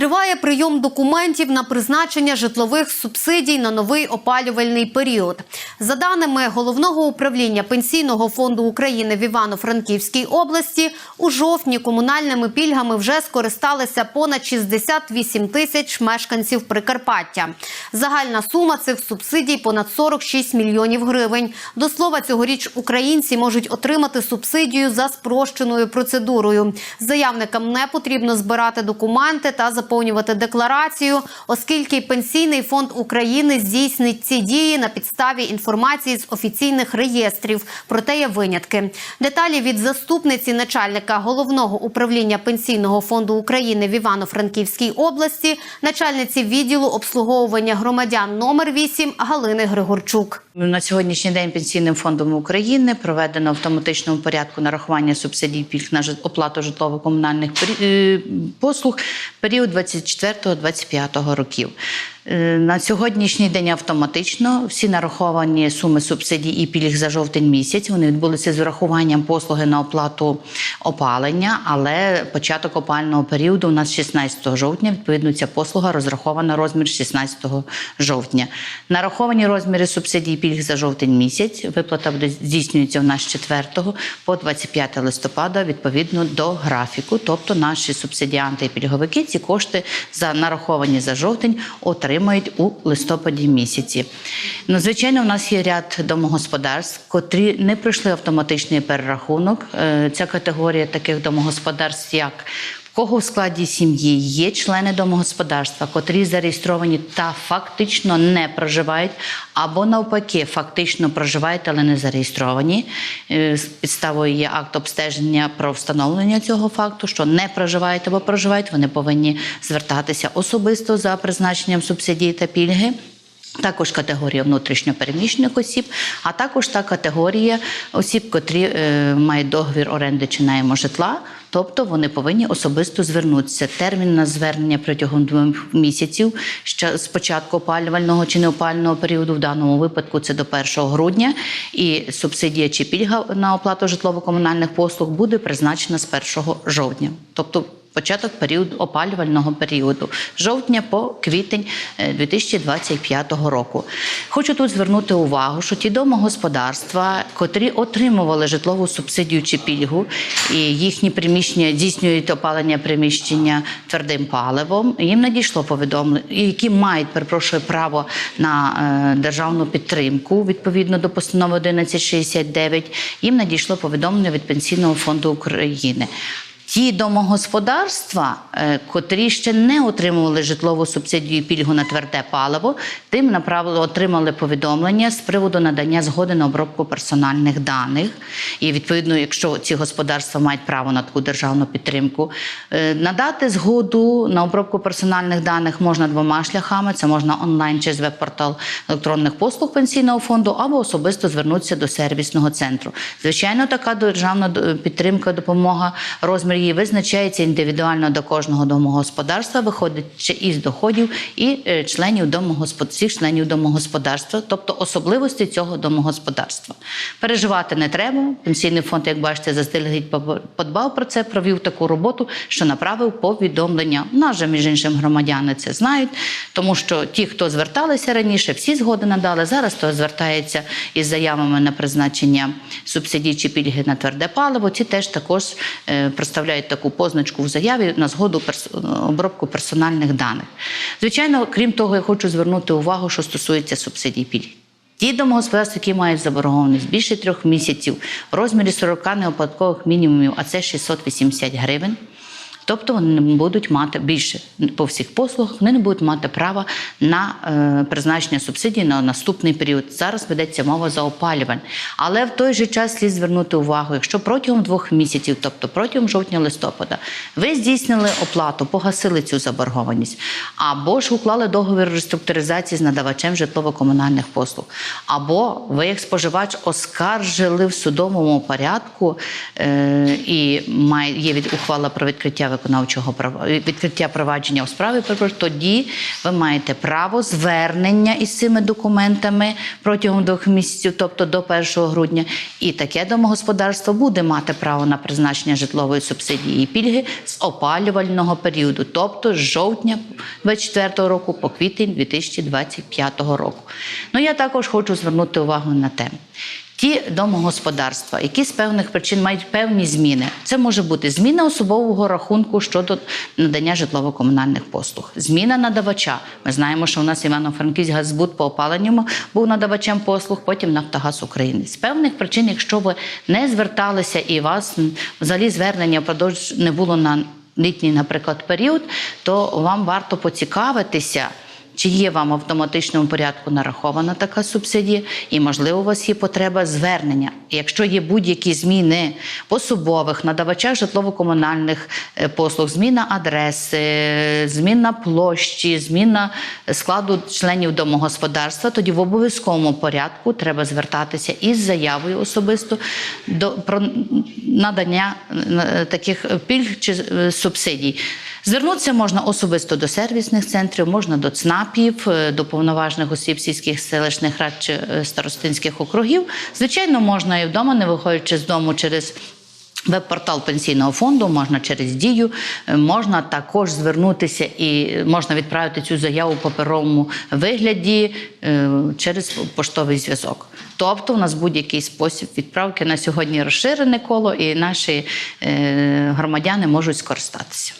Триває прийом документів на призначення житлових субсидій на новий опалювальний період. За даними головного управління пенсійного фонду України в Івано-Франківській області, у жовтні комунальними пільгами вже скористалися понад 68 тисяч мешканців Прикарпаття. Загальна сума цих субсидій понад 46 мільйонів гривень. До слова, цьогоріч українці можуть отримати субсидію за спрощеною процедурою. Заявникам не потрібно збирати документи та заповнювати декларацію, оскільки пенсійний фонд України здійснить ці дії на підставі інформації з офіційних реєстрів. Проте є винятки. Деталі від заступниці начальника головного управління пенсійного фонду України в Івано-Франківській області, начальниці відділу обслуговування громадян номер 8 Галини Григорчук. На сьогоднішній день пенсійним фондом України проведено в автоматичному порядку нарахування субсидій пільг на оплату житлово-комунальних е, послуг період 24-25 років. Е, На сьогоднішній день автоматично всі нараховані суми субсидій і пільг за жовтень місяць вони відбулися з урахуванням послуги на оплату опалення, але початок опального періоду у нас 16 жовтня. Відповідно, ця послуга розрахована розмір 16 жовтня. Нараховані розміри субсидій і пільг за жовтень місяць. Виплата буде здійснюється у нас з 4 по 25 листопада відповідно до графіку. Тобто наші субсидіанти і пільговики ці кошти за нараховані за жовтень отримають у листопаді місяці. Ну, звичайно, у нас є ряд домогосподарств, котрі не пройшли автоматичний перерахунок. Е, Ця категорія таких домогосподарств, як кого в складі сім'ї є члени домогосподарства, котрі зареєстровані та фактично не проживають, або навпаки, фактично проживають, але не зареєстровані. Е, Підставою є акт обстеження про встановлення цього факту, що не проживають або проживають, вони повинні звертатися особисто за призначенням субсидії та пільги. Також категорія внутрішньопереміщених осіб, а також та категорія осіб, котрі е, мають договір оренди чи найму житла, тобто вони повинні особисто звернутися. Термін на звернення протягом двох місяців з початку опалювального чи неопалювального періоду, в даному випадку це до 1 грудня, і субсидія чи пільга на оплату житлово-комунальних послуг буде призначена з 1 жовтня. Тобто Початок періоду опалювального періоду з жовтня по квітень е, 2025 року. Хочу тут звернути увагу, що ті домогосподарства, котрі отримували житлову субсидію чи пільгу, і їхні приміщення здійснюють опалення приміщення твердим паливом. Їм надійшло повідомлення, які мають перепрошую право на е, державну підтримку відповідно до постанови 1169, Їм надійшло повідомлення від Пенсійного фонду України. Ті домогосподарства, е, котрі ще не отримували житлову субсидію пільгу на тверде паливо, тим направили отримали повідомлення з приводу надання згоди на обробку персональних даних. І відповідно, якщо ці господарства мають право на таку державну підтримку, е, надати згоду на обробку персональних даних можна двома шляхами: це можна онлайн через веб-портал електронних послуг пенсійного фонду або особисто звернутися до сервісного центру. Звичайно, така державна підтримка, допомога, розмір її визначається індивідуально до кожного домогосподарства, виходячи із доходів і е, членів домогоспод... всіх членів домогосподарства, тобто особливості цього домогосподарства. Переживати не треба. Пенсійний фонд, як бачите, заздалегідь подбав про це, провів таку роботу, що направив повідомлення. Нас же, між іншим, громадяни це знають, тому що ті, хто зверталися раніше, всі згоди надали. Зараз хто звертається із заявами на призначення субсидій чи пільги на тверде паливо. Ті теж також е, представляють таку позначку в заяві на згоду перс- обробку персональних даних. Звичайно, крім того, я хочу звернути увагу, що стосується субсидій пільг. Ті домогосподарства, які мають заборгованість більше трьох місяців в розмірі 40 неопадкових мінімумів, а це 680 гривень. Тобто вони не будуть мати більше по всіх послугах, вони не будуть мати права на е, призначення субсидій на наступний період. Зараз ведеться мова за опалювання. Але в той же час слід звернути увагу, якщо протягом двох місяців, тобто протягом жовтня-листопада, ви здійснили оплату, погасили цю заборгованість, або ж уклали договір реструктуризації з надавачем житлово-комунальних послуг, або ви, як споживач, оскаржили в судовому порядку е, і має є від ухвала про відкриття виконавчого відкриття провадження у справі, тоді ви маєте право звернення із цими документами протягом двох місяців, тобто до 1 грудня. І таке домогосподарство буде мати право на призначення житлової субсидії і пільги з опалювального періоду, тобто з жовтня 2024 року по квітень 2025 року. Ну я також хочу звернути увагу на те. Ті домогосподарства, які з певних причин мають певні зміни. Це може бути зміна особового рахунку щодо надання житлово-комунальних послуг, зміна надавача. Ми знаємо, що у нас Івано-Франківськ Газбуд по опаленню був надавачем послуг, потім Нафтогаз України. З певних причин, якщо ви не зверталися і вас взагалі звернення впродовж не було на літній, наприклад, період, то вам варто поцікавитися. Чи є вам в автоматичному порядку нарахована така субсидія, і можливо у вас є потреба звернення. Якщо є будь-які зміни в особових надавачах житлово-комунальних е, послуг, зміна адреси, зміна площі, зміна складу членів домогосподарства, тоді в обов'язковому порядку треба звертатися із заявою особисто до про надання е, таких пільг чи е, субсидій. Звернутися можна особисто до сервісних центрів, можна до ЦНАПів, е, до повноважних осіб сільських селищних рад чи е, старостинських округів. Звичайно, можна і вдома, не виходячи з дому через. Веб-портал пенсійного фонду можна через дію, е, можна також звернутися і можна відправити цю заяву в паперовому вигляді через поштовий зв'язок. Тобто, у нас будь-який спосіб відправки на сьогодні розширене коло, і наші громадяни можуть скористатися.